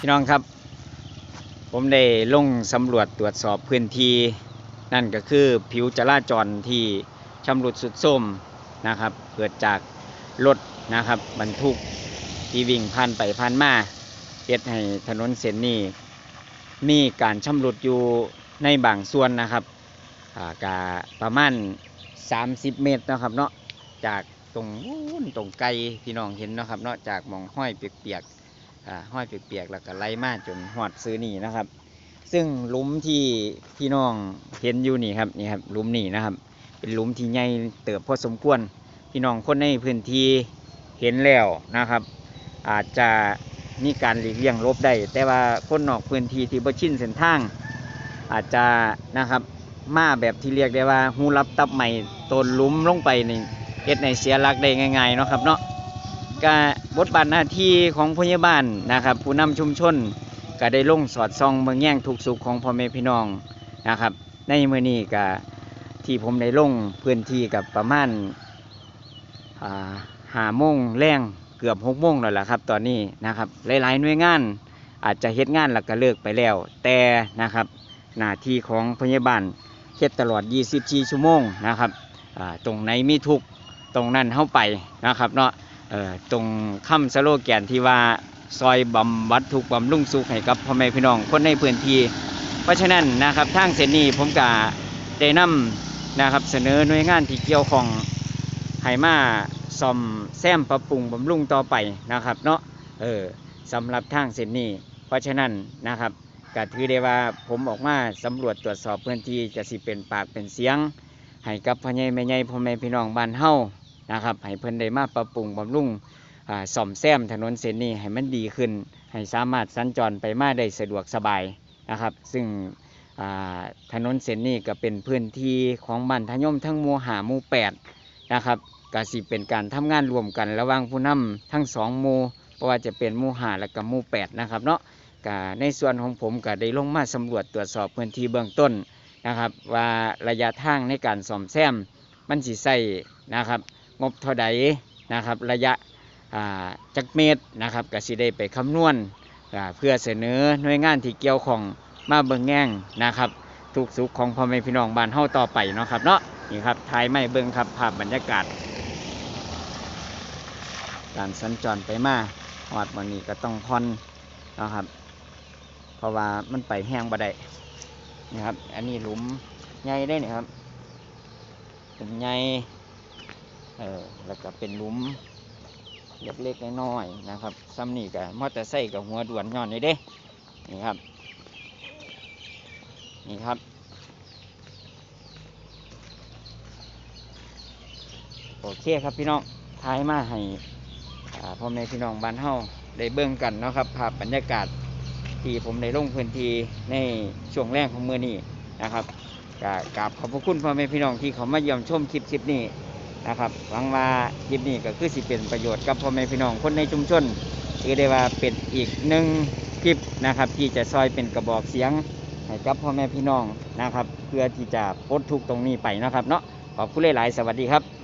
พี่น้องครับ ผมได้ลงสำรวจตรวจสอบพื้นที่นั่นก็คือผิวจราจรที่ชำรุดสุดโทรมนะครับ เกิดจากรถนะครับบรรทุกที่วิ่งผ่านไปผ่านมาเฮ็ดให้ถนนเส้นนี้มีการชำรุดอยู่ในบางส่วนนะครับอ่ากาประมาณ 30 เมตรนะครับเนาะจากตรงนู้นตรงไกลพี่น้องเห็นนะครับเนาะจากมองห้อยเปียกๆ ห้อยเปียกๆแล้วก็ไล่มาจนหอดซื้อนี่นะครับ ซึ่งหลุมที่พี่น้องเห็นอยู่นี่ครับนี่ครับหลุมนี่นะครับ เป็นหลุมที่ใหญ่เติบพอสมควร พี่น้องคนในพื้นที่เห็นแล้วนะครับ อาจจะมีการหลีกเลี่ยงลบได้ แต่ว่าคนนอกพื้นที่ที่บ่ชินเส้นทาง อาจจะนะครับมาแบบที่เรียกได้ว่าหูรับตับใหม่ตนลุมลงไปนี่เฮ็ดในเสียหลักได้ง่ายๆเนาะครับเนาะ ก็บทบาทหน้าที่ของพยาบาลนะครับ ผู้นำชุมชนก็ได้ลงสอดส่องเมืองแย่งทุกสุขของพ่อแม่พี่น้องนะครับ ในมื้อนี้ก็ที่ผมได้ลงพื้นที่กับประมาณหาโมงแรงเกือบหกโมงแล้วล่ะครับ ตอนนี้นะครับ หลายๆหน่วยงานอาจจะเฮ็ดงานแล้วก็เลิกไปแล้ว แต่นะครับหน้าที่ของพยาบาลเฮ็ดตลอด 24 ชั่วโมงนะครับตรงไหนมีทุกตรงนั้นเข้าไปนะครับเนาะ ตรงคำสโลแกนที่ว่าซอยบำบัดทุกข์บำรุงสุขให้กับพ่อแม่พี่น้องคนในพื้นที่ เพราะฉะนั้นนะครับทางเส้นนี้ผมกะได้นำนะครับเสนอหน่วยงานที่เกี่ยวข้องให้มาซ่อมแซมปรับปรุงบำรุงต่อไปนะครับเนาะเออสำหรับทางเส้นนี้ เพราะฉะนั้นนะครับก็ถือได้ว่าผมออกมาสำรวจตรวจสอบพื้นที่จะสิเป็นปากเป็นเสียงให้กับพ่อใหญ่แม่ใหญ่พ่อแม่พี่น้องบ้านเฮา นะครับให้เพิ่นได้มาปรับปรุงบำรุงอ่อมแซมถนนเส้นนี้ให้มันดีขึ้น ให้สามารถสัญจรไปมาได้สะดวกสบายนะครับ ซึ่งถนนเส้นนี้ก็เป็นพื้นที่ของบ้านทะยมทั้งมูหามูแปดนะครับก็สิเป็นการทำงานรวมกันระหว่างผู้นำทั้งสองมูเพราะว่าจะเป็นมูหาและกับมูแปดนะครับเนาะก็ในส่วนของผมก็ได้ลงมาสำรวจตรวจสอบพื้นที่เบื้องต้นนะครับ ว่าระยะทางในการซ่อมแซมมันสิใส่นะครับ งบเท่าใดนะครับ ระยะจักเมตรนะครับก็สิได้ไปคำนวณเพื่อเสนอหน่วยงานที่เกี่ยวของมาเบิงแง่งนะครับทุกสุขของพ่อแม่พี่น้องบ้านเฮาต่อไปเนาะครับเนาะนี่ครับถ่ายไม่เบิงครับภาพบรรยากาศ การสัญจรไปมาหอดวันนี้ก็ต้องพอนนะครับ เพราะว่ามันไปแห้งบ่ได้นี่ครับ อันนี้หลุมใหญ่ได้นี่ครับหลุมใหญ่ เออแล้วก็เป็นลุมเล็กๆน้อยๆนะครับซ้ำนี่กับมอเตอร์ไซค์กับหัวด่วนย้อนนี่เด้ นี่ครับ นี่ครับ โอเคครับพี่น้องท้ายมาให้พ่อแม่พี่น้องบ้านเฮาได้เบิ่งกันเนาะครับภาพบรรยากาศที่ผมได้ลงพื้นที่ในช่วงแรกของมือนี้นะครับกกราบขอบพระคุณพ่อแม่พี่น้องที่เขามาเยี่ยมชมคลิปคลิปนี้ นะครับหวังว่าคลิปนี้ก็คือสิเป็นประโยชน์กับพ่อแม่พี่น้องคนในชุมชนถือได้ว่าเป็นอีกหนึ่งคลิปนะครับที่จะซอยเป็นกระบอกเสียงให้กับพ่อแม่พี่น้องนะครับ เพื่อที่จะปลดทุกตรงนี้ไปนะครับเนาะขอบคุณหลาย ๆ สวัสดีครับ